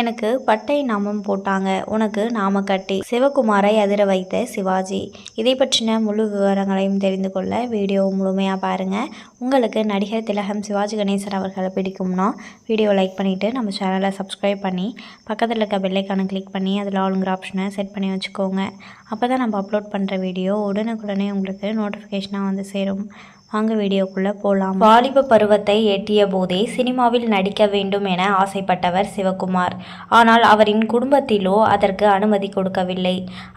எனக்கு பட்டை நாமம் போட்டாங்க. உனக்கு நாம கட்டி சிவகுமாரை அதிர வைத்த சிவாஜி. இதை பற்றின முழு விவரங்களையும் தெரிந்து கொள்ள வீடியோ முழுமையாக பாருங்கள் உங்களுக்கு நடிகர் திலகம் சிவாஜி கணேசன் அவர்களை பிடிக்கும்னா வீடியோ லைக் பண்ணிவிட்டு நம்ம சேனலை சப்ஸ்கிரைப் பண்ணி பக்கத்தில் இருக்க பெல்லைக்கான கிளிக் பண்ணி அதில் ஆளுங்கிற ஆப்ஷனை செட் பண்ணி வச்சுக்கோங்க. அப்போ தான் நம்ம அப்லோட் பண்ணுற வீடியோ உடனுக்குடனே உங்களுக்கு நோட்டிஃபிகேஷனாக வந்து சேரும். வாங்க வீடியோக்குள்ளே போகலாம் வாலிப பருவத்தை எட்டிய போதே சினிமாவில் நடிக்க வேண்டும் என ஆசைப்பட்டவர் சிவகுமார். ஆனால் அவரின் குடும்பத்திலோ அதற்கு அனுமதி கொடுக்கவில்லை.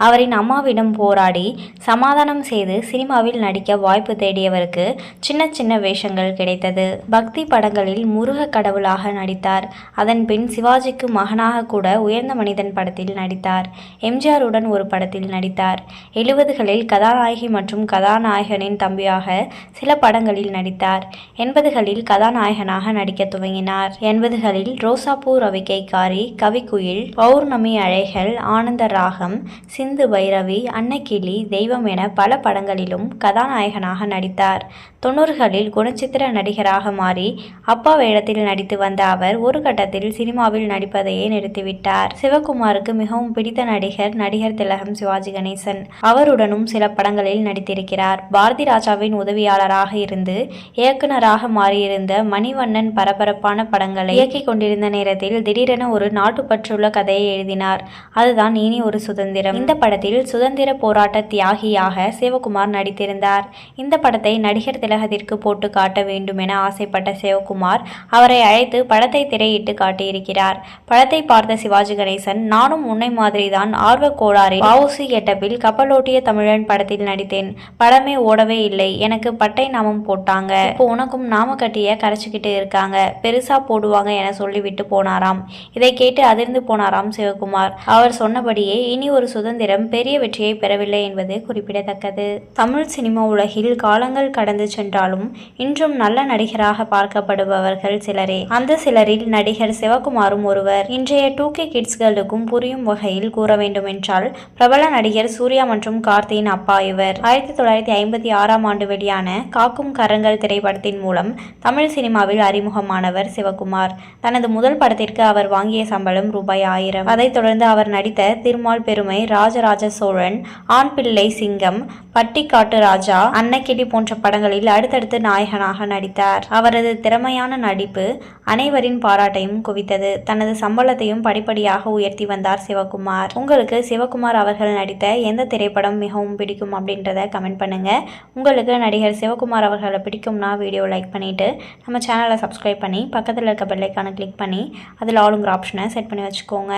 அவரின் அம்மாவிடம் போராடி சமாதானம் செய்து சினிமாவில் நடிக்க வாய்ப்பு தேடியவருக்கு சின்ன சின்ன வேஷங்கள் கிடைத்தது. பக்தி படங்களில் முருக கடவுளாக நடித்தார். அதன் பின் சிவாஜிக்கு மகனாக கூட உயர்ந்த மனிதன் படத்தில் நடித்தார். எம்ஜிஆருடன் ஒரு படத்தில் நடித்தார். எழுபதுகளில் கதாநாயகி மற்றும் கதாநாயகனின் தம்பியாக சில படங்களில் நடித்தார். எண்பதுகளில் கதாநாயகனாக நடிக்க துவங்கினார். எண்பதுகளில் ரோசாப்பூ ரவிக்கைக்காரி கவிக்குயில் பௌர்ணமி அழைகள் ஆனந்த ராகம் சிந்து பைரவி அன்னக்கிளி தெய்வம் என பல படங்களிலும் கதாநாயகனாக நடித்தார். தொண்ணூறுகளில் குணச்சித்திர நடிகராக மாறி அப்பா வேடத்தில் நடித்து வந்த அவர் ஒரு கட்டத்தில் சினிமாவில் நடிப்பதையே நிறுத்திவிட்டார். சிவகுமாருக்கு மிகவும் பிடித்த நடிகர் நடிகர் திலகம் சிவாஜி கணேசன். அவருடனும் சில படங்களில் நடித்திருக்கிறார். பாரதி ராஜாவின் உதவியாளராக இருந்து இயக்குனராக மாறியிருந்த மணிவண்ணன் பரபரப்பான படங்களை இயக்கிக் கொண்டிருந்த நேரத்தில் திடீரென ஒரு நாட்டுப்பற்றுள்ள கதையை எழுதினார். அதுதான் இனி ஒரு சுதந்திரம். இந்த படத்தில் சுதந்திர போராட்ட தியாகியாக சிவகுமார் நடித்திருந்தார். இந்த படத்தை நடிகர் திலகத்திற்கு போட்டு காட்ட வேண்டும் என ஆசைப்பட்ட சிவகுமார் அவரை அழைத்து படத்தை திரையிட்டு காட்டியிருக்கிறார். படத்தை பார்த்த சிவாஜி கணேசன் நானும் உன்னை மாதிரிதான் ஆர்வ கோளாறில் வாவுசி கெட்டப்பில் கப்பலோட்டிய தமிழன் படத்தில் நடித்தேன். படமே ஓடவே இல்லை. எனக்கு பட்டை நாமம் போட்டாங்க. இப்போ உனக்கும் நாம கட்டிய கரைச்சிக்கிட்டு இருக்காங்க. பெருசா போடுவாங்க என சொல்லிவிட்டு போனாராம். இதை கேட்டு அதிர்ந்து போனாராம் சிவகுமார். அவர் சொன்னபடியே இனி ஒரு சுதந்திரம் பெரிய வெற்றியை பெறவில்லை என்பது குறிப்பிடத்தக்கது. தமிழ் சினிமா உலகில் காலங்கள் கடந்து சென்றாலும் இன்றும் நல்ல நடிகராக பார்க்கப்படுபவர்கள் சிலரே. அந்த சிலரில் நடிகர் சிவகுமாரும் ஒருவர். இன்றைய டூ கே கிட்ஸ்களுக்கும் புரியும் வகையில் கூற வேண்டுமென்றால் பிரபல நடிகர் சூர்யா மற்றும் கார்த்தியின் அப்பா இவர். ஆயிரத்தி தொள்ளாயிரத்தி ஐம்பத்தி ஆறாம் ஆண்டு வெளியான காக்கும் கரங்கள் திரைப்படத்தின் மூலம் தமிழ் சினிமாவில் அறிமுகமானவர் சிவகுமார். தனது முதல் படத்திற்கு அவர் வாங்கிய சம்பளம் ரூபாய் ஆயிரம். அதைத் தொடர்ந்து அவர் நடித்த திருமால் பெருமை ராஜராஜ சோழன் ஆண் பிள்ளை சிங்கம் பட்டிக்காட்டு ராஜா அன்னக்கிளி போன்ற படங்களில் அடுத்தடுத்து நாயகனாக நடித்தார். அவரது திறமையான நடிப்பு அனைவரின் பாராட்டையும் குவித்தது. தனது சம்பளத்தையும் படிப்படியாக உயர்த்தி வந்தார் சிவகுமார். உங்களுக்கு சிவகுமார் அவர்கள் நடித்த எந்த திரைப்படம் மிகவும் பிடிக்கும் அப்படின்றத கமெண்ட் பண்ணுங்க. உங்களுக்கு நடிகர் சிவகுமார் அவர்களை பிடிக்கும்னா வீடியோ லைக் பண்ணிட்டு நம்ம சேனலை சப்ஸ்கிரைப் பண்ணி பக்கத்தில் இருக்க பெல்லைக்கான கிளிக் பண்ணி அதில் ஆளுங்கிற ஆப்ஷனை செட் பண்ணி வச்சுக்கோங்க.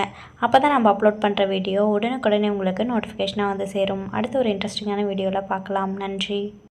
அப்போ தான் நம்ம அப்லோட் பண்ணுற வீடியோ உடனுக்குடனே உங்களுக்கு நோட்டிஃபிகேஷனாக வந்து சேரும். அடுத்த ஒரு இன்ட்ரெஸ்டிங்கான வீடியோவில் பார்க்கலாம். நன்றி.